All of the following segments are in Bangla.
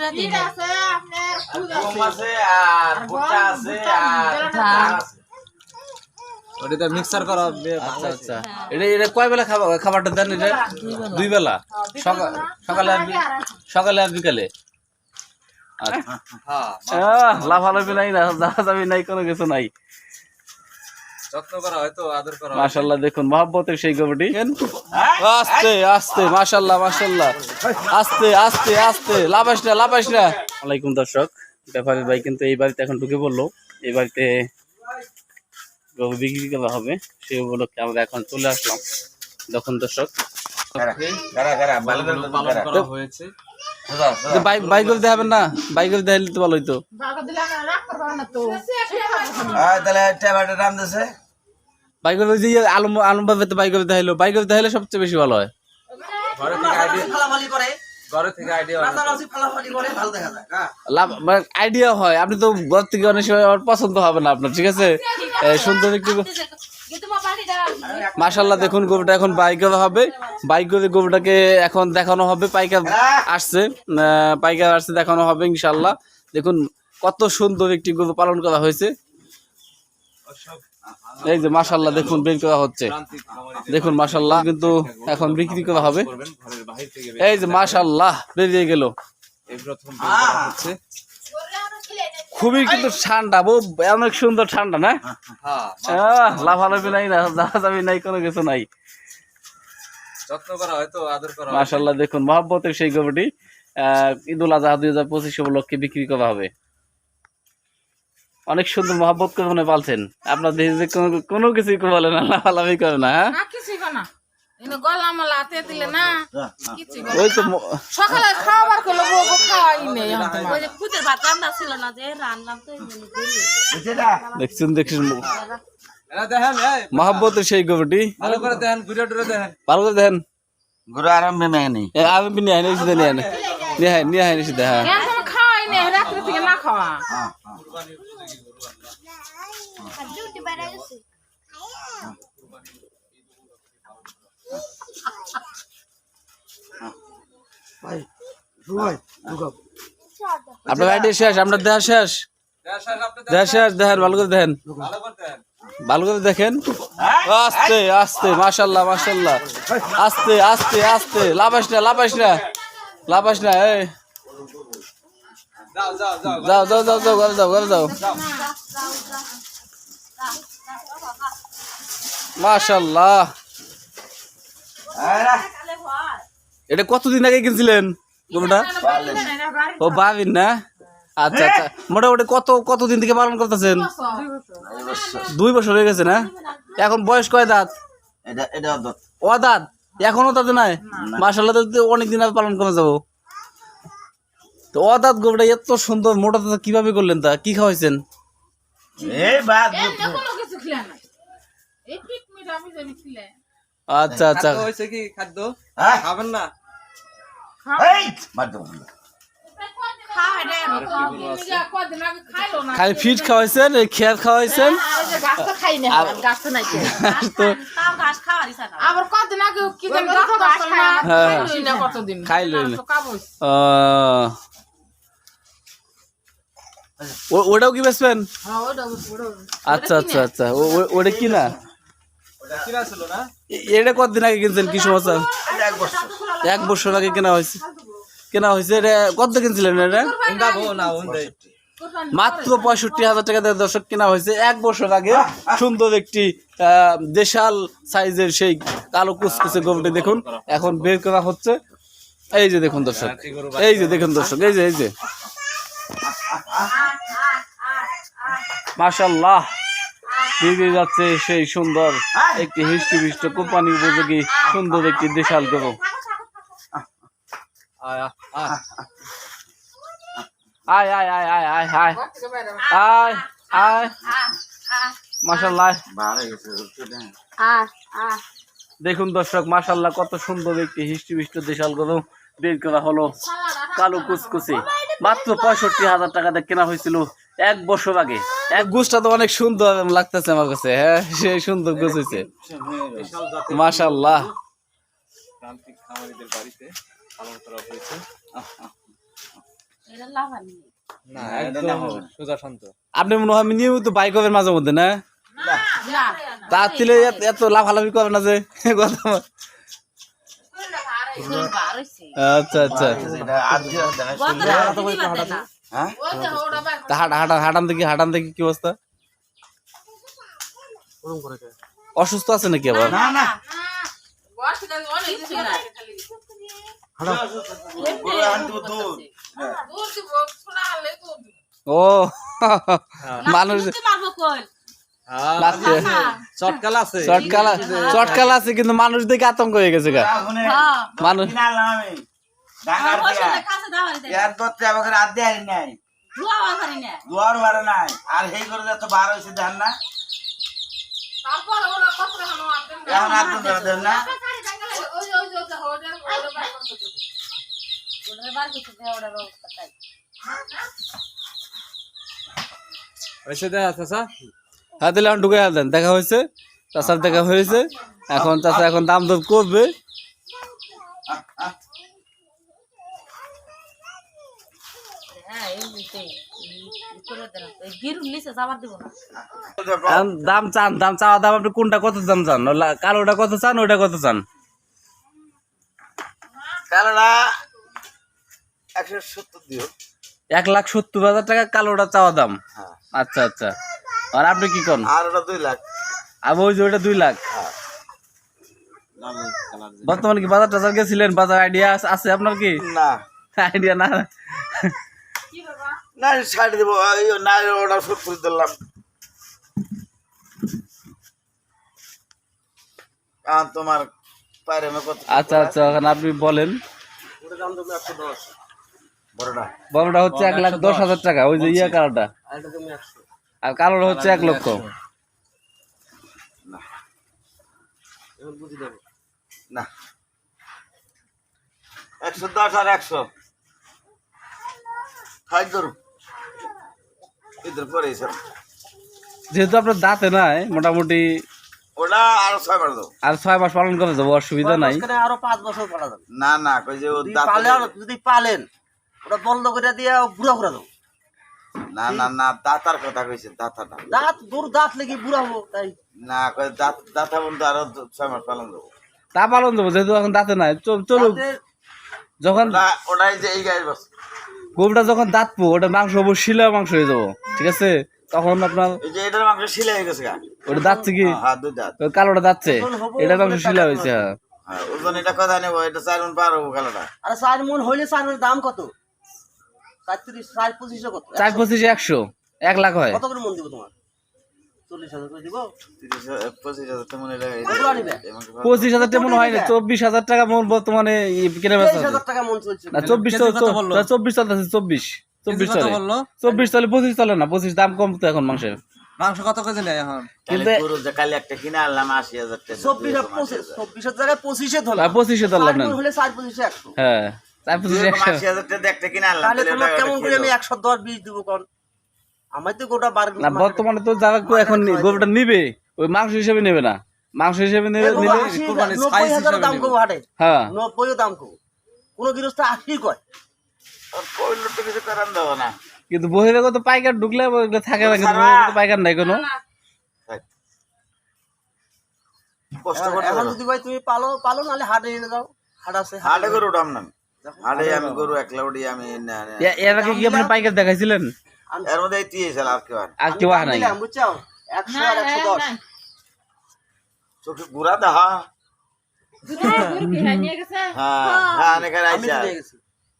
পুরা দিন গম আছে আর ভুট্টা আছে আর ধান আছে। ওটা মিক্সার করা আচ্ছা আচ্ছা। এটা এটা কয় বেলা খাবার খাবারটা দেন এটা? দুই বেলা। সকাল সকালে আর সকালে আর বিকালে? আচ্ছা। আহ, লাফালাফি নাই না দাবি নাই কোনো কিছু নাই যত্ন করা হয়তো আদর করা মাশাল্লাহ দেখুন মহাব্বতের সেই গরুটি। আস্তে আস্তে মাশাল্লাহ মাশাল্লাহ আস্তে আস্তে আস্তে লাভাস না লাভাস না। আলাইকুম দর্শক ব্যাপারী ভাই কিন্তু এই বাড়িতে এখন ঢুকে পড়ল। এই বাড়িতে গরু বিক্রি করা হবে সেই উপলক্ষে আমরা এখন চলে আসলাম। দেখুন দর্শক। হয়েছে। বাইক বাইক করে দেখাবেন না? বাইক করে দেখাইলে তো ভালো হইতো। তাহলে দিছে। বাইক যে আলম আলম ভাবে তো বাইক বাইক সবচেয়ে বেশি ভালো হয়। আইডিয়া ঘরে থেকে আইডিয়া লাভ মানে আইডিয়া হয়। আপনি তো ঘর থেকে অনেক সময় আমার পছন্দ হবে না আপনার ঠিক আছে? সুন্দর একটু মাশাল্লাহ দেখুন গরুটা এখন বাইকার হবে। বাইক করে গরুটাকে এখন দেখানো হবে পাইকার আসছে। আহ, পাইকার আসছে দেখানো হবে ইনশাল্লাহ দেখুন কত সুন্দর একটি গরু পালন করা হয়েছে। এই যে মাশাল্লাহ দেখুন বের করা হচ্ছে। দেখুন মাশাল্লাহ কিন্তু এখন বিক্রি করা হবে। এই যে মাশাল্লাহ বেরিয়ে গেল। খুবই কিন্তু ঠান্ডা বউ অনেক সুন্দর ঠান্ডা না? লাফালাফি নাই না নাই কোনো কিছু নাই। মাশাল্লাহ দেখুন মহাব্বতের সেই গরুটি আহ, ঈদুল আজহা দুই হাজার পঁচিশ উপলক্ষে বিক্রি করা হবে। অনেক সুন্দর মহাব্বত করে মনে পালছেন। আপনার দেশে কোনো কিছুই বলে না লাফালাফি করে না হ্যাঁ? না হ্যাঁ, হ্যাঁ। খাওয়াই দেখছেন দেখছেন। মহাব্বতের সেই গরুটি ভালো করে দেখেন ঘুরে আরামে আমি বি নিয়ে হ্যাঁ। নেই শুধু হ্যাঁ। রাত্রে থেকে না খাওয়া। আপনার আইডিয়া শেষ, আপনার দেখা শেষ? দেখা শেষ, দেখেন, ভালো করে দেখেন। ভালো করে দেখেন। আস্তে আস্তে, মাশাল্লাহ মাশাল্লাহ। আস্তে আস্তে আস্তে। লাভাস না লাভাস না। লাভাস না, এই। যাও যাও যাও, ঘরে যাও ঘরে যাও। মাশাল্লাহ। আরে এটা কতদিন আগে কিনছিলেন গরুটা? ও ভাবিন না? আচ্ছা আচ্ছা। মোটামুটি কত কতদিন থেকে পালন করতেছেন? দুই বছর হয়ে গেছে না? এখন বয়স কয় দাঁত? এটা এটা অদত? ও দাঁত এখনও তাতে নাই মাসাল্লাহ তো অনেক দিন আগে পালন করে যাব। তো ও দাঁত গরুটা এত সুন্দর মোটা দাঁত কীভাবে করলেন তা? কি খাওয়াইছেন? এই বাদ আচ্ছা আচ্ছা। হয়েছে কি? খাদ্য? খাবেন না? খালি ফিট খাওয়াইছেন খেয়ার খাওয়াইছেন? হ্যাঁ। ওটাও কি বেসবেন আচ্ছা আচ্ছা আচ্ছা। ওটা আচ্ছা, কি আচ্ছা। না এটা কতদিন আগে কিনছেন? কি সমস্যা? এক বছর। আগে কেনা হয়েছে। কেনা হয়েছে এটা কত কিনছিলেন এটা? মাত্র পঁয়ষট্টি হাজার টাকা দিয়ে দর্শক কেনা হয়েছে। এক বছর আগে সুন্দর একটি আহ, দেশাল সাইজের সেই কালো কুচকুচে গরুটি দেখুন। এখন বের করা হচ্ছে। এই যে দেখুন দর্শক। এই যে দেখুন দর্শক এই যে এই যে। মাশাল্লাহ। বেরিয়ে যাচ্ছে সেই সুন্দর একটি হৃষ্টপুষ্ট কোম্পানি উপযোগী সুন্দর একটি দেশাল গরু। আয় আয় আয়। আয় আয় দেখুন দর্শক মাশাল্লাহ কত সুন্দর একটি হিষ্টপিষ্ট দেশাল গরু বের করা হলো। কালো কুচকুচি। মাত্র পঁয়ষট্টি হাজার টাকাতে কেনা হয়েছিল এক বছর আগে। এক গুছটা তো অনেক সুন্দর লাগতেছে আমার কাছে হ্যাঁ? সেই সুন্দর গুছ হয়েছে মাশাল্লাহ বাড়িতে পালন করা হয়েছে। এটা লাভানি। না একদম সোজা শান্ত। আপনি মনে হয় নিয়মিত বাইক হবে মাঝে মধ্যে না? না তার তিলে এত- লাফালাফি করে না যে কথা। শরীর বার হইছে। আচ্ছা আচ্ছা। গত দিন দিবাতে না ওই যে ওটা বাইর তা হাঁটা হাঁটা হাঁটান দেখি হাঁটান দেখি কি অবস্থা? অসুস্থ আছে নাকি আবার? না না। ও। মানুষ তুই মারবো কই? লাস্টে চটকাল আছে। চটকাল চটকাল আছে কিন্তু মানুষ দেখে আতঙ্ক হয়ে গেছে গা। হ্যাঁ মানুষ দিয়া ইয়ার দত্তে আমাকে রাত দিয়ে নাই দুয়ার নাই আর সেই করে তো বার হয়েছে না এখন আর দেন না হ্যাঁ ঢুকে দেন দেখা হয়েছে চাষার দেখা হয়েছে এখন চাষা এখন দাম দর করবে দাম চান দাম চাওয়া দাম আপনি কোনটা কত দাম চান? কালোটা কত চান ওটা কত চান? কালোটা একশো সত্তর দিও। এক লাখ সত্তর হাজার টাকা কালোটা চাওয়া দাম। হ্যাঁ। আচ্ছা আচ্ছা। আর আপনি কি করেন? আর ওটা দুই লাখ। আর ওই যে ওইটা দুই লাখ। বর্তমানে কি বাজার টাজার গেছিলেন? বাজার আইডিয়া আছে আপনার কি? না। আইডিয়া না। না ছাড় দেবো। এই না ওটা সত্তর দিলাম। তোমার পায়রে আচ্ছা আচ্ছা এখন আপনি বলেন। বড়টা। বড়টা হচ্ছে এক লাখ দশ হাজার টাকা ওই যে ইয়া কালোটা আর কালোটা হচ্ছে এক লক্ষ। না। একশো দশ আর একশো। হাই পরে যেহেতু আপনার দাঁতে নাই মোটামুটি ওটা আরও ছয় মাস দাও আর ছয় মাস পালন করে যাব অসুবিধা নাই। আরও পাঁচ বছর পড়া যাবে। না না কই যে ও যদি দাঁত পালেন ওটা বন্ধ করে দিয়ে বুড়া বুড়া দাও না না না দাতার কথা কইছে দাতাটা দাঁত। দূর দাঁত লেগে বুড়া হব তাই। না কই দাঁত দাতা বন্ধু আরও ছয় মাস পালন দেবো। তা পালন দেবো যেহেতু এখন দাঁতে নাই। চল- চলুক যখন ওটা ওটাই যে এই গাছ বস গরুটা যখন দাঁতবো ওটা মাংস হব শিলা মাংস হয়ে যাব। ঠিক আছে? তখন আপনার যে এটার মাংস শিলা হয়ে গেছে ওটা দাঁতছে কি? হ্যাঁ ওই কালোটা দাঁতছে। এটা মাংস শিলা হয়েছে হ্যাঁ। হ্যাঁ ওজন এটা কথা নেব? এটা চার মন পার হব কালোটা। আরে চার মন হইলে চার মনের দাম কত? চার পঁচিশে কত? চার পঁচিশে একশো। এক লাখ হয়। কত করে মন দিব তোমার? পঁচিশ হাজার মনে মনে হয় না চব্বিশ হাজার টাকা মন বর্তমানে কেনা বেচা মন চব্বিশ চব্বিশ চলতেছে চব্বিশ। চব্বিশ বলল? চব্বিশ চলে পঁচিশ চলে না পঁচিশ দাম কম তো এখন মাংসের। মাংস কত কেজি নেয় এখন? কিন্তু কালি একটা কিনে আনলাম আশি হাজার পঁচিশ চব্বিশের জায়গায় পঁচিশে ধরো পঁচিশে ধরলাম না। হলে চার পঁচিশে একশো। হ্যাঁ চার পঁচিশ একটা কিনে আনলাম তাহলে ওটা- কেমন করে আমি একশো দশ বিশ দিব কোন? আমার তো গোটা বার না বর্তমানে তো যারা এখন গরুটা নিবে ওই মাংস হিসেবে নেবে না। মাংস হিসেবে নিলে দাম। কম হাটে। হ্যাঁ। নব্বইও দাম কম কোন গৃহস্থ আশি কয়। কইলো তো কিছু করার দেবো না। কিন্তু বহিরাগত পাইকার ঢুকলে থাকে না কিন্তু বহিরাগত পাইকার নাই কোনো। কষ্ট করতে এখন যদি ভাই তুমি পালো পালো নাহলে হাটে এনে দাও। হাট আছে হাটে গরু উঠাম না। হাটে আমি গরু একলা উঠি আমি না- না। এ- এর আগে কি আপনি পাইকার দেখাইছিলেন? এর মধ্যে এই আর কেউ আর। আর কেউ আহ নাই। বুঝছ? একশো আর একশো দশ। চোখে গুড়া দেখা নিয়ে হ্যাঁ হ্যাঁ। অনেক আইসা তো নিয়ে গেছি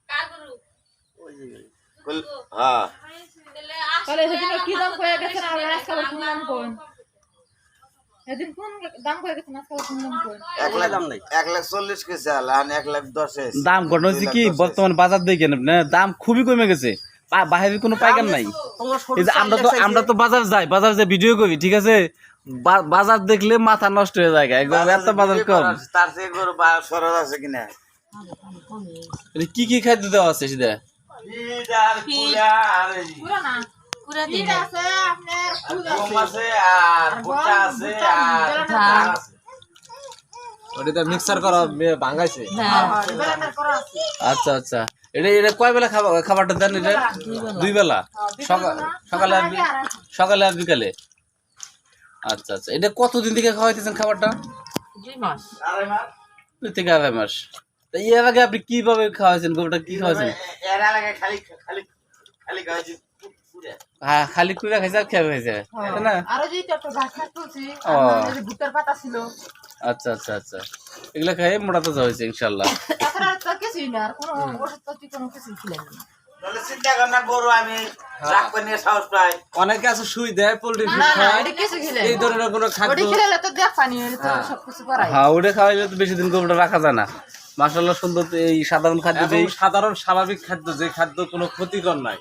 কার গরু ওই যে কইল- হ্যাঁ। দিলে সেদিন কি দাম কয়ে গেছে না আজকাল কোন কোন সেদিন কোন দাম কয়ে গেছে আজকাল কোন কোন এক লাখ দাম নাই। এক লাখ চল্লিশ এক লাখ দশে দাম কি? বর্তমান বাজার দাম খুবই কমে গেছে। বা- বাইরে কোনো পাইকার নাই। আমরা তো আমরা তো বাজার যাই বাজার যে ভিডিও করি ঠিক আছে? বা- বাজার দেখলে মাথা নষ্ট হয়ে যায় একদম এত বাজার কম। তার থেকে গরু বা- সরল আছে কিনা? কি কি খাদ্য দেওয়া আছে সেটা? পুরো না পুরা ঠিক দিন আছে আপনার খুদ গম আছে। আর ভুট্টা আছে আর ধান আছে। ওটা মিক্সার করা ভাঙাইছে। হ্যাঁ। ব্লেন্ডার করা আছে। আচ্ছা আচ্ছা। এটা এটা কয় বেলা খাবার খাবারটা দেন এটা? দুই বেলা। সকাল সকালে আর সকালে আর বিকালে? আচ্ছা আচ্ছা। এটা কতদিন থেকে খাওয়াইতেছেন খাবারটা? দুই মাস। দুই থেকে আড়াই মাস। তা এর আগে আপনি কীভাবে খাওয়াইছেন? গরুটা কি খাওয়াইছেন? এরা লাগে খালি খালি খালি হ্যাঁ খালি কুড়া খাইছে আর খেয়ে তাই না? আরও যে একটু ঘাস তুলছি ভুট্টার পাতা ছিল। আচ্ছা আচ্ছা আচ্ছা। এগুলো খাই মোটা তাজা হয়েছে ইনশাল্লাহ। তাছাড়া আর তো কিছুই না আর কোনো ওষুধ পাতি কোনো কিছুই ছিলেন না। চিন্তা কর না গরু আমি রাগ নিয়ে সাহস পাই। অনেকে আছে সুই দেয় পোল্ট্রি না ফিড না এটা কিছু খিলেন এই ধরনের কোনো খাদ্য ওটি খেলে তো দেখ পানি এটা তো সবকিছু করাই। হ্যাঁ ওটা খাওয়াইলে তো বেশি দিন গরুটা রাখা যায় না। মাসাল্লাহ সুন্দর এই সাধারণ খাদ্য সাধারণ স্বাভাবিক খাদ্য যে খাদ্য কোনো ক্ষতিকর নয়